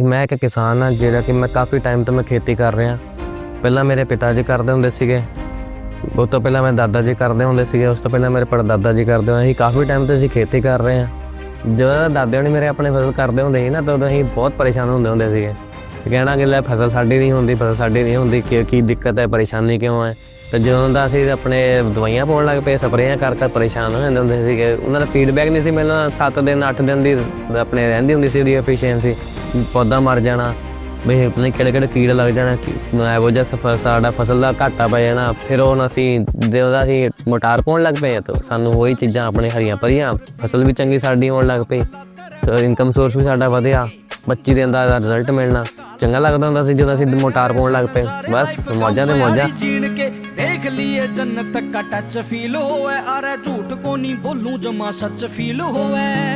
ਮੈਂ ਇੱਕ ਕਿਸਾਨ ਹਾਂ, ਜਿਹੜਾ ਕਿ ਮੈਂ ਕਾਫੀ ਟਾਈਮ ਤੋਂ ਮੈਂ ਖੇਤੀ ਕਰ ਰਿਹਾ। ਪਹਿਲਾਂ ਮੇਰੇ ਪਿਤਾ ਜੀ ਕਰਦੇ ਹੁੰਦੇ ਸੀਗੇ। ਉਹ ਤੋਂ ਪਹਿਲਾਂ ਮੈਂ ਦਾਦਾ ਜੀ ਕਰਦੇ ਹੁੰਦੇ ਸੀਗੇ। ਉਸ ਤੋਂ ਪਹਿਲਾਂ ਮੇਰੇ ਪੜਦਾਦਾ ਜੀ ਕਰਦੇ ਹੁੰਦੇ ਸੀ। ਕਾਫੀ ਟਾਈਮ ਤੋਂ ਅਸੀਂ ਖੇਤੀ ਕਰ ਰਹੇ ਹਾਂ। ਜਦੋਂ ਦਾਦੇ ਹੋਣੀ ਮੇਰੇ ਆਪਣੇ ਫਸਲ ਕਰਦੇ ਹੁੰਦੇ ਸੀ ਨਾ, ਤਾਂ ਉਦੋਂ ਅਸੀਂ ਬਹੁਤ ਪਰੇਸ਼ਾਨ ਹੁੰਦੇ ਹੁੰਦੇ ਸੀਗੇ। ਕਹਿਣਾ ਕਿ ਲੈ, ਫਸਲ ਸਾਡੀ ਨਹੀਂ ਹੁੰਦੀ, ਫਸਲ ਸਾਡੀ ਨਹੀਂ ਹੁੰਦੀ। ਕਿ ਕੀ ਦਿੱਕਤ ਹੈ, ਪਰੇਸ਼ਾਨੀ ਕਿਉਂ ਹੈ? ਤੇ ਜਦੋਂ ਦਾ ਅਸੀਂ ਆਪਣੇ ਦਵਾਈਆਂ ਪਾਉਣ ਲੱਗ ਪਏ, ਸਪਰੇਆਂ ਕਰ ਕਰ ਪਰੇਸ਼ਾਨ ਹੋ ਜਾਂਦੇ ਹੁੰਦੇ ਸੀਗੇ। ਉਹਨਾਂ ਦਾ ਫੀਡਬੈਕ ਨਹੀਂ ਸੀ ਮਿਲਣਾ। 7 ਦਿਨ 8 ਦਿਨ ਦੀ ਆਪਣੇ ਰਹਿੰਦੀ ਹੁੰਦੀ ਸੀ ਉਹਦੀ ਐਫੀਸ਼ੀਐਂਸੀ ਪੌਦਾ ਮਰ ਜਾਣਾ ਵੀ ਪਤਾ ਕਿਹੜੇ ਕਿਹੜੇ ਕੀੜੇ ਲੱਗ ਜਾਣਾ, ਕੀ- ਇਹੋ ਜਿਹਾ ਸਫਰ ਸਾਡਾ ਫਸਲ ਦਾ ਘਾਟਾ ਪੈ ਜਾਣਾ। ਫਿਰ ਹੁਣ ਅਸੀਂ ਉਹਦਾ ਅਸੀਂ ਮੋਟਾਰ ਪਾਉਣ ਲੱਗ ਪਏ ਤਾਂ ਸਾਨੂੰ ਉਹੀ ਚੀਜ਼ਾਂ ਆਪਣੇ ਹਰੀਆਂ ਭਰੀਆਂ, ਫਸਲ ਵੀ ਚੰਗੀ ਸਾਡੀ ਹੋਣ ਲੱਗ ਪਈ। ਸੋ ਇਨਕਮ ਸੋਰਸ ਵੀ ਸਾਡਾ ਵਧਿਆ। 25 ਦਿਨ ਦਾ ਰਿਜ਼ਲਟ ਮਿਲਣਾ। ਚੰਗਾ ਲੱਗਦਾ ਹੁੰਦਾ ਸੀ ਜਦੋਂ ਅਸੀਂ ਮੋਟਾਰ ਪਾਉਣ ਲੱਗ ਪਏ। ਬਸ, ਮੌਜਾਂ ਤੇ ਮੌਜਾਂ। ਜੀਣ ਕੇ ਦੇਖ ਲਈਏ, ਜੰਨਤ ਕਾ ਟੱਚ ਫੀਲ ਹੋਵੇ। ਅਰੇ ਝੂਠ ਕੋ ਨਹੀਂ ਬੋਲੂ, ਜਮਾ ਸੱਚ ਫੀਲ ਹੋਵੇ।